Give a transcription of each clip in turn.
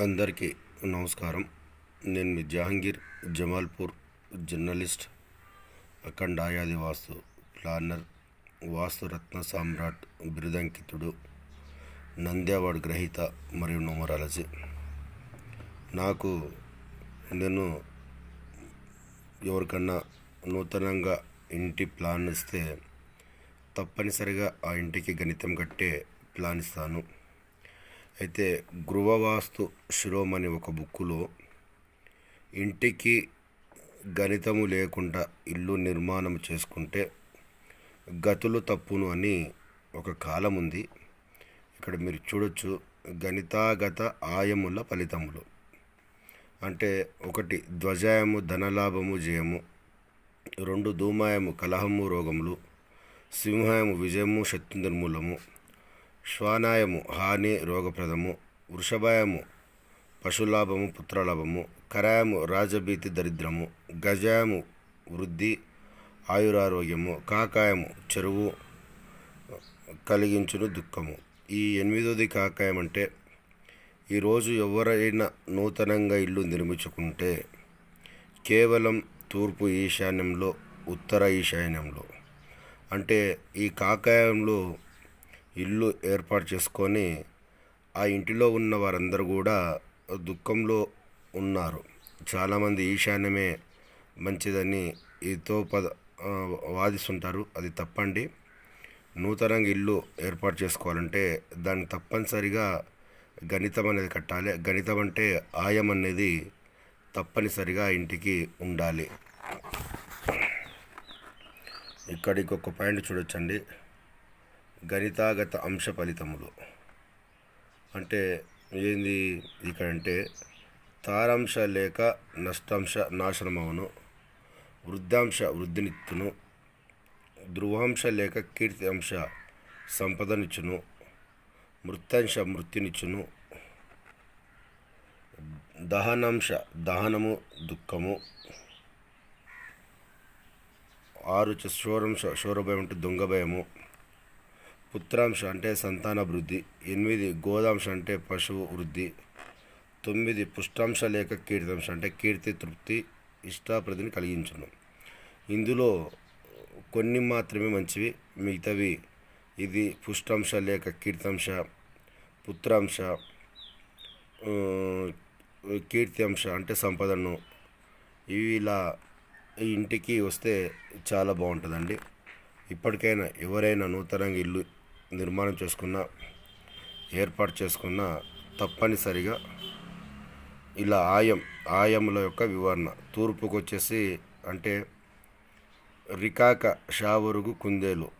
అందరికీ నమస్కారం. నేను మీ జహాంగీర్ జమాల్పూర్ జర్నలిస్ట్ అఖండాయాది వాస్తు ప్లానర్ వాస్తు రత్న సామ్రాట్ బిరుదంకితుడు నంద్యావాడ్ గ్రహీత మరియు నోమరాలజీ. నాకు నేను ఎవరికన్నా నూతనంగా ఇంటి ప్లాన్ ఇస్తే తప్పనిసరిగా ఆ ఇంటికి గణితం కట్టే ప్లాన్ ఇస్తాను. అయితే గృహవాస్తు శిరోమణి ఒక బుక్కులో ఇంటికి గణితము లేకుండా ఇల్లు నిర్మాణం చేసుకుంటే గతులు తప్పును అని ఒక కాలం ఉంది. ఇక్కడ మీరు చూడొచ్చు గణితాగత ఆయముల ఫలితములు. అంటే ఒకటి ధ్వజాయము ధనలాభము జయము. రెండు ధూమాయము కలహము రోగములు. సింహాయము విజయము శత్రు నిర్మూలము శ్వానాయము హాని రోగప్రదము వృషభాయము పశులాభము పుత్రలాభము కరాయము రాజభీతి దరిద్రము గజాయము వృద్ధి ఆయురారోగ్యము కాకాయము చెరువు కలిగించును దుఃఖము. ఈ ఎనిమిదోది కాకాయం అంటే ఈరోజు ఎవరైనా నూతనంగా ఇల్లు నిర్మించుకుంటే కేవలం తూర్పు ఈశాన్యంలో ఉత్తర ఈశాన్యంలో. అంటే ఈ కాకాయంలో ఇల్లు ఏర్పాటు చేసుకొని ఆ ఇంటిలో ఉన్న వారందరూ కూడా దుఃఖంలో ఉన్నారు. చాలామంది ఈశాన్యమే మంచిదని ఈతో పద వాదిస్తుంటారు. అది తప్పండి. నూతనంగా ఇల్లు ఏర్పాటు చేసుకోవాలంటే దాన్ని తప్పనిసరిగా గణితం అనేది కట్టాలి. గణితం అంటే ఆయం అనేది తప్పనిసరిగా ఇంటికి ఉండాలి. ఇక్కడ ఇంకొక పాయింట్ చూడొచ్చండి. గణితాగత అంశ ఫలితములు. అంటే ఏంది ఇక్కడ అంటే తారాంశ లేక నష్టాంశ నాశనమవును వృద్ధాంశ వృద్ధినిత్తును ధ్రువాంశ లేక కీర్తి అంశ సంపదనిచ్చును మృత్యంశ మృత్యునిచ్చును దహనాంశ దహనము దుఃఖము ఆరు చ- శోరంశ శోరభయం అంటే దొంగ భయము పుత్రాంశ అంటే సంతానభివృద్ధి ఎనిమిది గోదాంశ అంటే పశువు వృద్ధి తొమ్మిది పుష్టాంశ లేక కీర్తాంశ అంటే కీర్తి తృప్తి ఇష్టాప్రతిని కలిగించును. ఇందులో కొన్ని మాత్రమే మంచివి మిగతావి ఇది పుష్టాంశ లేక కీర్తాంశ పుత్రాంశ కీర్తి అంశ అంటే సంపదను. ఇవి ఇలా ఇంటికి వస్తే చాలా బాగుంటుందండి. ఇప్పటికైనా ఎవరైనా నూతనంగా ఇల్లు నిర్మాణం చేసుకున్న ఏర్పాటు చేసుకున్న తప్పనిసరిగా ఇలా ఆయం ఆయముల యొక్క వివరణ. తూర్పుకు వచ్చేసి అంటే రికాక షావరుగు కుందేలు.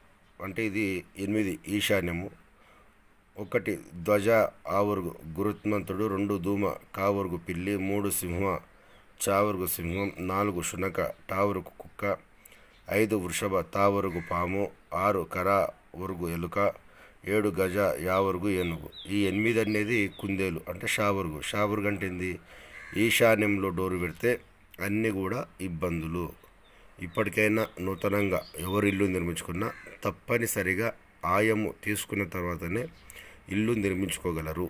అంటే ఇది ఎనిమిది ఈశాన్యము. ఒకటి ధ్వజ ఆవరుగు గురుత్మంతుడు రెండు ధూమ కావరుగు పిల్లి మూడు సింహ చావరుగు సింహం నాలుగు శునక టావరుగు కుక్క ఐదు వృషభ తావరుగు పాము ఆరు కర వరుగు ఎలుక ఏడు గజ యావరుగు ఏనుగు. ఈ ఎనిమిది అనేది కుందేలు అంటే షావరుగు. షావరుగు అంటే ఏంది? ఈశాన్యంలో డోరు పెడితే అన్నీ కూడా ఇబ్బందులు. ఇప్పటికైనా నూతనంగా ఎవరు ఇల్లు నిర్మించుకున్నా తప్పనిసరిగా ఆయము తీసుకున్న తర్వాతనే ఇల్లు నిర్మించుకోగలరు.